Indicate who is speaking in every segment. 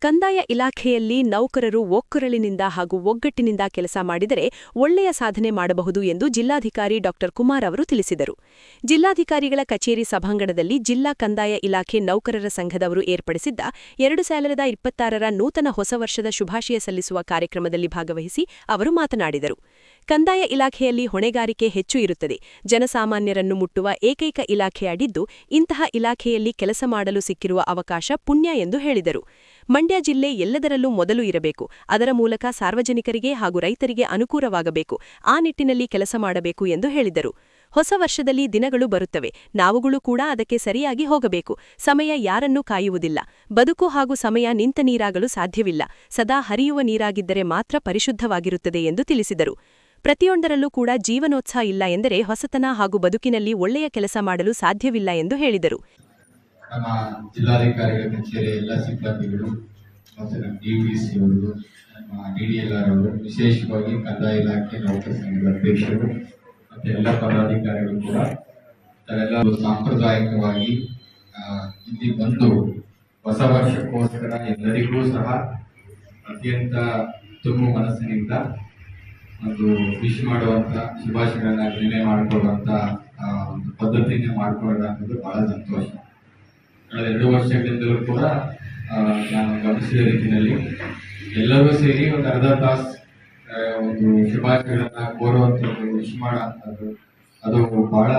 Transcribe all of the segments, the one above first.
Speaker 1: ಕಂದಾಯ ಇಲಾಖೆಯಲ್ಲಿ ನೌಕರರು ಒಕ್ಕೊರಳಿನಿಂದ ಹಾಗೂ ಒಗ್ಗಟ್ಟಿನಿಂದ ಕೆಲಸ ಮಾಡಿದರೆ ಒಳ್ಳೆಯ ಸಾಧನೆ ಮಾಡಬಹುದು ಎಂದು ಜಿಲ್ಲಾಧಿಕಾರಿ ಡಾ. ಕುಮಾರ್ ಅವರು ತಿಳಿಸಿದರು. ಜಿಲ್ಲಾಧಿಕಾರಿಗಳ ಕಚೇರಿ ಸಭಾಂಗಣದಲ್ಲಿ ಜಿಲ್ಲಾ ಕಂದಾಯ ಇಲಾಖೆ ನೌಕರರ ಸಂಘದವರು ಏರ್ಪಡಿಸಿದ್ದ ಎರಡು ಸಾವಿರದ ಇಪ್ಪತ್ತಾರರ ನೂತನ ಹೊಸ ವರ್ಷದ ಶುಭಾಶಯ ಸಲ್ಲಿಸುವ ಕಾರ್ಯಕ್ರಮದಲ್ಲಿ ಭಾಗವಹಿಸಿ ಅವರು ಮಾತನಾಡಿದರು. ಕಂದಾಯ ಇಲಾಖೆಯಲ್ಲಿ ಹೊಣೆಗಾರಿಕೆ ಹೆಚ್ಚು ಇರುತ್ತದೆ. ಜನಸಾಮಾನ್ಯರನ್ನು ಮುಟ್ಟುವ ಏಕೈಕ ಇಲಾಖೆಯಾಗಿದ್ದು, ಇಂತಹ ಇಲಾಖೆಯಲ್ಲಿ ಕೆಲಸ ಮಾಡಲು ಸಿಕ್ಕಿರುವ ಅವಕಾಶ ಪುಣ್ಯ ಎಂದು ಹೇಳಿದರು. ಮಂಡ್ಯ ಜಿಲ್ಲೆ ಎಲ್ಲದರಲ್ಲೂ ಮೊದಲು ಇರಬೇಕು. ಅದರ ಮೂಲಕ ಸಾರ್ವಜನಿಕರಿಗೆ ಹಾಗೂ ರೈತರಿಗೆ ಅನುಕೂಲವಾಗಬೇಕು. ಆ ನಿಟ್ಟಿನಲ್ಲಿ ಕೆಲಸ ಮಾಡಬೇಕು ಎಂದು ಹೇಳಿದರು. ಹೊಸ ವರ್ಷದಲ್ಲಿ ದಿನಗಳು ಬರುತ್ತವೆ. ನಾವುಗಳು ಕೂಡ ಅದಕ್ಕೆ ಸರಿಯಾಗಿ ಹೋಗಬೇಕು. ಸಮಯ ಯಾರನ್ನೂ ಕಾಯುವುದಿಲ್ಲ. ಬದುಕು ಹಾಗೂ ಸಮಯ ನಿಂತ ನೀರಾಗಲು ಸಾಧ್ಯವಿಲ್ಲ. ಸದಾ ಹರಿಯುವ ನೀರಾಗಿದ್ದರೆ ಮಾತ್ರ ಪರಿಶುದ್ಧವಾಗಿರುತ್ತದೆ ಎಂದು ತಿಳಿಸಿದರು. ಪ್ರತಿಯೊಂದರಲ್ಲೂ ಕೂಡ ಜೀವನೋತ್ಸಾಹ ಇಲ್ಲ ಎಂದರೆ ಹೊಸತನ ಹಾಗೂ ಬದುಕಿನಲ್ಲಿ ಒಳ್ಳೆಯ ಕೆಲಸ ಮಾಡಲು ಸಾಧ್ಯವಿಲ್ಲ ಎಂದು ಹೇಳಿದರು.
Speaker 2: ನಮ್ಮ ಜಿಲ್ಲಾಧಿಕಾರಿಗಳ ಕಚೇರಿಯ ಎಲ್ಲ ಸಿಬ್ಬಂದಿಗಳು, ಮತ್ತು ನಮ್ಮ ಡಿ ಪಿ ಸಿ ಅವರು ನಮ್ಮ ಡಿ ಡಿ ಎಲ್ ಆರ್ ಅವರು, ವಿಶೇಷವಾಗಿ ಕಂದಾಯ ಇಲಾಖೆ ನೌಕರ ಸಂಘದ ಅಧ್ಯಕ್ಷರು, ಮತ್ತು ಎಲ್ಲ ಪದಾಧಿಕಾರಿಗಳು ಕೂಡ ತಾವೆಲ್ಲ ಸಾಂಪ್ರದಾಯಿಕವಾಗಿ ಇಲ್ಲಿ ಬಂದು ಹೊಸ ವರ್ಷಕ್ಕೋಸ್ಕರ ಎಲ್ಲರಿಗೂ ಸಹ ಅತ್ಯಂತ ತುಂಬ ಮನಸ್ಸಿನಿಂದ ಒಂದು ವಿಶ್ ಮಾಡುವಂಥ ಶುಭಾಶಯಗಳನ್ನ ವಿನಿಮಯ ಮಾಡಿಕೊಳ್ಳುವಂತ ಒಂದು ಪದ್ಧತಿಯನ್ನೇ ಪದ್ಧತಿಯನ್ನ ಅನ್ನೋದು ಬಹಳ ಸಂತೋಷ. ಎರಡು ವರ್ಷಗಳಿಂದಲೂ ಕೂಡ ನಾನು ಗಮನಿಸಿದ ರೀತಿಯಲ್ಲಿ ಎಲ್ಲರೂ ಸೇರಿ ಒಂದು ಅರ್ಧ ತಾಸು ಒಂದು ಶುಭಾಶಯಗಳನ್ನ ಕೋರುವಂಥದ್ದು ವಿಶ್ ಮಾಡುವಂಥದ್ದು ಅದು ಬಹಳ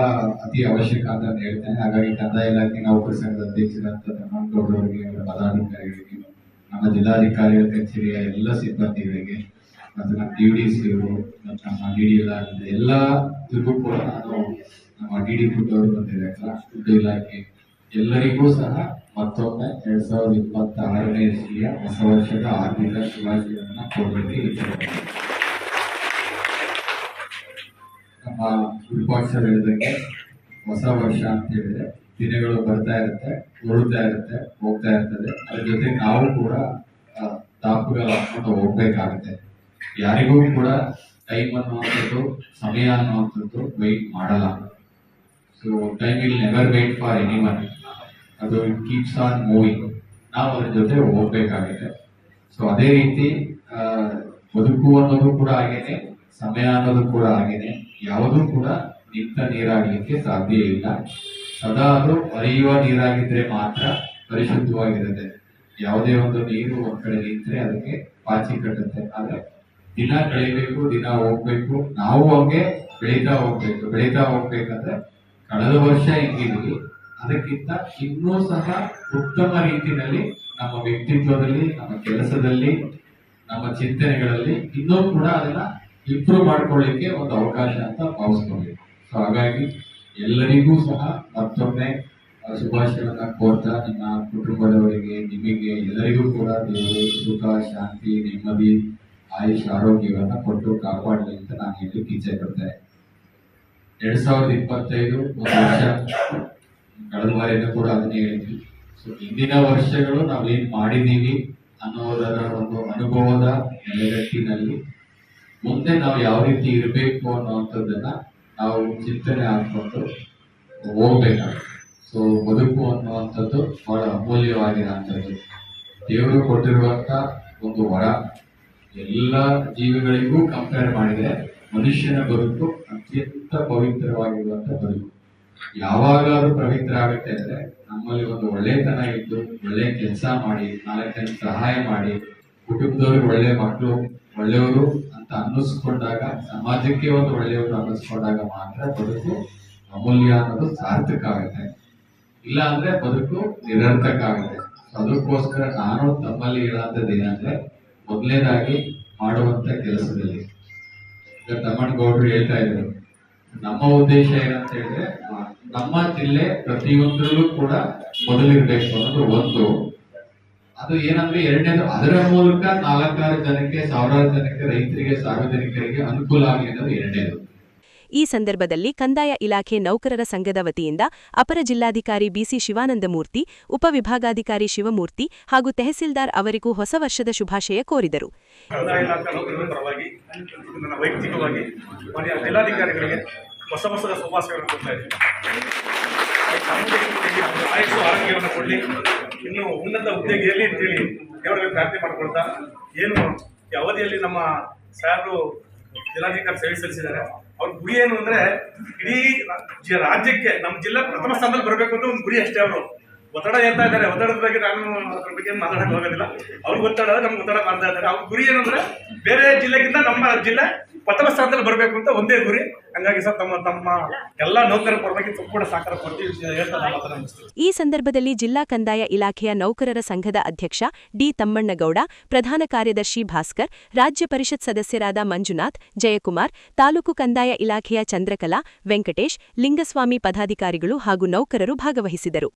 Speaker 2: ಅತಿ ಅವಶ್ಯಕ ಅಂತ ನಾನು ಹೇಳ್ತೇನೆ. ಹಾಗಾಗಿ ಕಂದಾಯ ಇಲಾಖೆ ನೌಕರ ಸಂಘದ ಅಧ್ಯಕ್ಷರಂತ ಧರ್ಮಗೌಡರಿಗೆ ಅವರ ಪದಾಧಿಕಾರಿಗಳಿಗೆ, ನಮ್ಮ ಜಿಲ್ಲಾಧಿಕಾರಿಗಳ ಕಚೇರಿಯ ಎಲ್ಲ ಸಿಬ್ಬಂದಿಗಳಿಗೆ, ಮತ್ತು ನಮ್ಮ ಡಿ ಡಿ ಸಿ ಅವರು ನಮ್ಮ ಡಿ ಡಿ ಎಲ್ಲ ಇದಕ್ಕೂ ಕೂಡ ನಾನು ನಮ್ಮ ಡಿ ಡಿ ಪುಟ್ಟವರು ಬಂದಿದ್ದಾರೆ ಫುಡ್ ಇಲಾಖೆ ಎಲ್ಲರಿಗೂ ಸಹ ಮತ್ತೊಮ್ಮೆ ಎರಡ್ ಸಾವಿರದ ಇಪ್ಪತ್ತ ಆರನೇ ಇಸ್ವಿಯ ಹೊಸ ವರ್ಷದ ಆರ್ಥಿಕ ಶುಭಾಶಯವನ್ನು ಇಚ್ಛೆ ನಮ್ಮ ವಿಪಕ್ಷರು ಹೇಳಿದಂಗೆ ಹೊಸ ವರ್ಷ ಅಂತ ಹೇಳಿದ್ರೆ ದಿನಗಳು ಬರ್ತಾ ಇರುತ್ತೆ ಹೊರಡ್ತಾ ಇರುತ್ತೆ, ಹೋಗ್ತಾ ಇರ್ತದೆ. ಅದ್ರ ಜೊತೆ ನಾವು ಕೂಡ ತಾಪುಗಳು ಹಾಕೊಂಡು ಹೋಗ್ಬೇಕಾಗುತ್ತೆ. ಯಾರಿಗೂ ಕೂಡ ಟೈಮ್ ಅನ್ನುವಂಥದ್ದು, ಸಮಯ ಅನ್ನುವಂಥದ್ದು ವೆಯ್ಟ್ ಮಾಡಲ್ಲ. So time will never wait for any one ಅದು ಕೀಪ್ಸ್ ಆನ್ ಮೂವಿಂಗ್ ನಾವು ಅದ್ರ ಜೊತೆ ಹೋಗ್ಬೇಕಾಗಿದೆ. ಸೊ ಅದೇ ರೀತಿ ಬದುಕು ಅನ್ನೋದು ಕೂಡ ಹಾಗೇನೆ ಸಮಯ ಅನ್ನೋದು ಕೂಡ ಹಾಗೇನೆ ಯಾವುದೂ ಕೂಡ ನಿಂತ ನೀರಾಗಲಿಕ್ಕೆ ಸಾಧ್ಯ ಇಲ್ಲ. ಸದಾ ಅದು ಹರಿಯುವ ನೀರಾಗಿದ್ರೆ ಮಾತ್ರ ಪರಿಶುದ್ಧವಾಗಿರುತ್ತೆ. ಯಾವುದೇ ಒಂದು ನೀರು ಒಂದ್ ಕಡೆ ನಿಂತ್ರೆ ಅದಕ್ಕೆ ಪಾಚಿ ಕಟ್ಟುತ್ತೆ. ಆದ್ರೆ, ದಿನ ಕಳಿಬೇಕು ದಿನ ಹೋಗ್ಬೇಕು. ನಾವು ಹಂಗೆ ಬೆಳೀತಾ ಹೋಗ್ಬೇಕು. ಬೆಳೀತಾ ಹೋಗ್ಬೇಕಂದ್ರೆ ಕಳೆದ ವರ್ಷ ಹೆಂಗಿದ್ವಿ? ಅದಕ್ಕಿಂತ ಇನ್ನೂ ಸಹ ಉತ್ತಮ ರೀತಿಯಲ್ಲಿ ನಮ್ಮ ವ್ಯಕ್ತಿತ್ವದಲ್ಲಿ, ನಮ್ಮ ಕೆಲಸದಲ್ಲಿ, ನಮ್ಮ ಚಿಂತನೆಗಳಲ್ಲಿ ಇನ್ನೂ ಕೂಡ ಅದನ್ನ ಇಂಪ್ರೂವ್ ಮಾಡ್ಕೊಳ್ಳಿಕ್ಕೆ ಒಂದು ಅವಕಾಶ ಅಂತ ಭಾವಿಸ್ಕೊಳ್ಬೇಕು ಸೊ ಹಾಗಾಗಿ ಎಲ್ಲರಿಗೂ ಸಹ ಮತ್ತೊಮ್ಮೆ ಶುಭಾಶಯಗಳನ್ನ ಕೋರ್ತಾ ನಿಮ್ಮ ಕುಟುಂಬದವರಿಗೆ, ನಿಮಗೆ ಎಲ್ಲರಿಗೂ ಕೂಡ ದೇವರು ಸುಖ, ಶಾಂತಿ, ನೆಮ್ಮದಿ, ಆಯುಷ್, ಆರೋಗ್ಯಗಳನ್ನ ಕೊಟ್ಟು ಕಾಪಾಡಲಿ ಅಂತ ನಾನು ಹೇಳಿ ಇಚ್ಛೆ ಪಡ್ತೇನೆ. ಎರಡ್ ಸಾವಿರದ ಇಪ್ಪತ್ತೈದು ಒಂದು ವರ್ಷ ಕಳೆದ ಕೂಡ ಅದನ್ನೇ ಹೇಳಿದ್ವಿ. ಸೊ ಹಿಂದಿನ ವರ್ಷಗಳು ನಾವೇನ್ ಮಾಡಿದ್ದೀವಿ ಅನ್ನೋದರ ಒಂದು ಅನುಭವದ ನೆಲೆಗಟ್ಟಿನಲ್ಲಿ ಮುಂದೆ ನಾವು ಯಾವ ರೀತಿ ಇರಬೇಕು ಅನ್ನುವಂಥದ್ದನ್ನ ನಾವು ಚಿಂತನೆ ಹಾಕೊಂಡು ಹೋಗ್ಬೇಕಾಗುತ್ತೆ. ಸೊ ಬದುಕು ಅನ್ನುವಂಥದ್ದು ಬಹಳ ಅಮೂಲ್ಯವಾಗಿರುವಂಥದ್ದು. ದೇವರು ಕೊಟ್ಟಿರುವಂತ ಒಂದು ವರ ಎಲ್ಲ ಜೀವಿಗಳಿಗೂ ಕಂಪೇರ್ ಮಾಡಿದ್ರೆ ಮನುಷ್ಯನ ಬದುಕು ಅತ್ಯಂತ ಪವಿತ್ರವಾಗಿರುವಂತ ಬದುಕು. ಯಾವಾಗ ಅದು ಪವಿತ್ರ ಆಗುತ್ತೆ ಅಂದ್ರೆ ನಮ್ಮಲ್ಲಿ ಒಂದು ಒಳ್ಳೆತನ ಇದ್ದು, ಒಳ್ಳೆ ಕೆಲಸ ಮಾಡಿ, ನಾಲ್ಕೈದು ಸಹಾಯ ಮಾಡಿ, ಕುಟುಂಬದವ್ರಿಗೆ ಒಳ್ಳೆ ಮಕ್ಕಳು, ಒಳ್ಳೆಯವರು ಅಂತ ಅನ್ನಿಸ್ಕೊಂಡಾಗ, ಸಮಾಜಕ್ಕೆ ಒಂದು ಒಳ್ಳೆಯವರು ಅನ್ನಿಸ್ಕೊಂಡಾಗ ಮಾತ್ರ ಬದುಕು ಅಮೂಲ್ಯ ಅನ್ನೋದು ಸಾರ್ಥಕ ಆಗುತ್ತೆ ಇಲ್ಲ ಅಂದ್ರೆ ಬದುಕು ನಿರರ್ಥಕ ಆಗುತ್ತೆ ಅದಕ್ಕೋಸ್ಕರ ನಾನು ತಮ್ಮಲ್ಲಿ ಹೇಳೋಂಥದ್ದು ಏನಂದ್ರೆ ಮೊದಲನೇದಾಗಿ ಮಾಡುವಂತ ಕೆಲಸದಲ್ಲಿ. ಈಗ ತಮ್ಮಣ್ಣಗೌಡರು ಹೇಳ್ತಾ ಇದ್ರು ನಮ್ಮ ಉದ್ದೇಶ ಏನಂತ ಹೇಳಿದ್ರೆ ನಮ್ಮ ಜಿಲ್ಲೆ ಪ್ರತಿಯೊಂದರಲ್ಲೂ ಕೂಡ ಮೊದಲಿರ್ಬೇಕು ಅನ್ನೋದು ಒಂದು. ಅದು ಏನಂದ್ರೆ ಎರಡನೇದು, ಅದರ ಮೂಲಕ ನಾಲ್ಕಾರು ಜನಕ್ಕೆ, ಸಾವಿರಾರು ಜನಕ್ಕೆ, ರೈತರಿಗೆ, ಸಾರ್ವಜನಿಕರಿಗೆ ಅನುಕೂಲ ಆಗಲಿ ಅನ್ನೋದು ಎರಡನೇದು.
Speaker 1: ಈ ಸಂದರ್ಭದಲ್ಲಿ ಕಂದಾಯ ಇಲಾಖೆ ನೌಕರರ ಸಂಘದ ವತಿಯಿಂದ ಅಪರ ಜಿಲ್ಲಾಧಿಕಾರಿ ಬಿಸಿ ಶಿವಾನಂದಮೂರ್ತಿ ಉಪವಿಭಾಗಾಧಿಕಾರಿ ಶಿವಮೂರ್ತಿ ಹಾಗೂ ತೆಹಸೀಲ್ದಾರ್ ಅವರಿಗೂ ಹೊಸ ವರ್ಷದ ಶುಭಾಶಯ ಕೋರಿದರು.
Speaker 3: ಹೊಸ ಅವಧಿಯಲ್ಲಿ ನಮ್ಮ ಸಾರು ಜಿಲ್ಲಾಧಿಕಾರಿ ಸೇವೆ ಸಲ್ಲಿಸಿದ್ದಾರೆ ಅವ್ರ ಗುರಿ ಏನು ಅಂದ್ರೆ ಇಡೀ ರಾಜ್ಯಕ್ಕೆ ನಮ್ಮ ಜಿಲ್ಲಾ ಪ್ರಥಮ ಸ್ಥಾನದಲ್ಲಿ ಬರಬೇಕು ಅಂತ ಒಂದು ಗುರಿ ಅಷ್ಟೇ ಅವರು. ಒತ್ತಡ ಏರ್ತಾ ಇದ್ದಾರೆ. ಒತ್ತಡದ ಬಗ್ಗೆ ನಾನು ಅದ್ರ ಬಗ್ಗೆ ಮಾತಾಡಕ್ ಮಾತಾಡಕ್ಕೆ ಹೋಗೋದಿಲ್ಲ. ಅವ್ರಿಗೆ ಒತ್ತಡ ನಮ್ಗೆ ಒತ್ತಡ ಮಾಡ್ತಾ ಇದ್ದಾರೆ. ಅವ್ರ ಗುರಿ ಏನಂದ್ರೆ ಬೇರೆ ಜಿಲ್ಲೆಗಿಂತ ನಮ್ಮ ಜಿಲ್ಲೆ ಪ್ರಥಮ ಸ್ಥಾನದಲ್ಲಿ ಬರಬೇಕು ಅಂತ ಒಂದೇ ಗುರಿ. ಹಂಗಾಗಿ ಸರ್, ತಮ್ಮ ತಮ್ಮ ಎಲ್ಲಾ ನೌಕರರ ಪರವಾಗಿ ಸಂಪೂರ್ಣ ಸಹಕಾರ
Speaker 1: ಈ ಸಂದರ್ಭದಲ್ಲಿ ಜಿಲ್ಲಾ ಕಂದಾಯ ಇಲಾಖೆಯ ನೌಕರರ ಸಂಘದ ಅಧ್ಯಕ್ಷ ಡಿ ತಮ್ಮಣ್ಣಗೌಡ, ಪ್ರಧಾನ ಕಾರ್ಯದರ್ಶಿ ಭಾಸ್ಕರ್, ರಾಜ್ಯ ಪರಿಷತ್ ಸದಸ್ಯರಾದ ಮಂಜುನಾಥ್, ಜಯಕುಮಾರ್, ತಾಲೂಕು ಕಂದಾಯ ಇಲಾಖೆಯ ಚಂದ್ರಕಲಾ, ವೆಂಕಟೇಶ್, ಲಿಂಗಸ್ವಾಮಿ ಪದಾಧಿಕಾರಿಗಳು ಹಾಗೂ ನೌಕರರು ಭಾಗವಹಿಸಿದರು.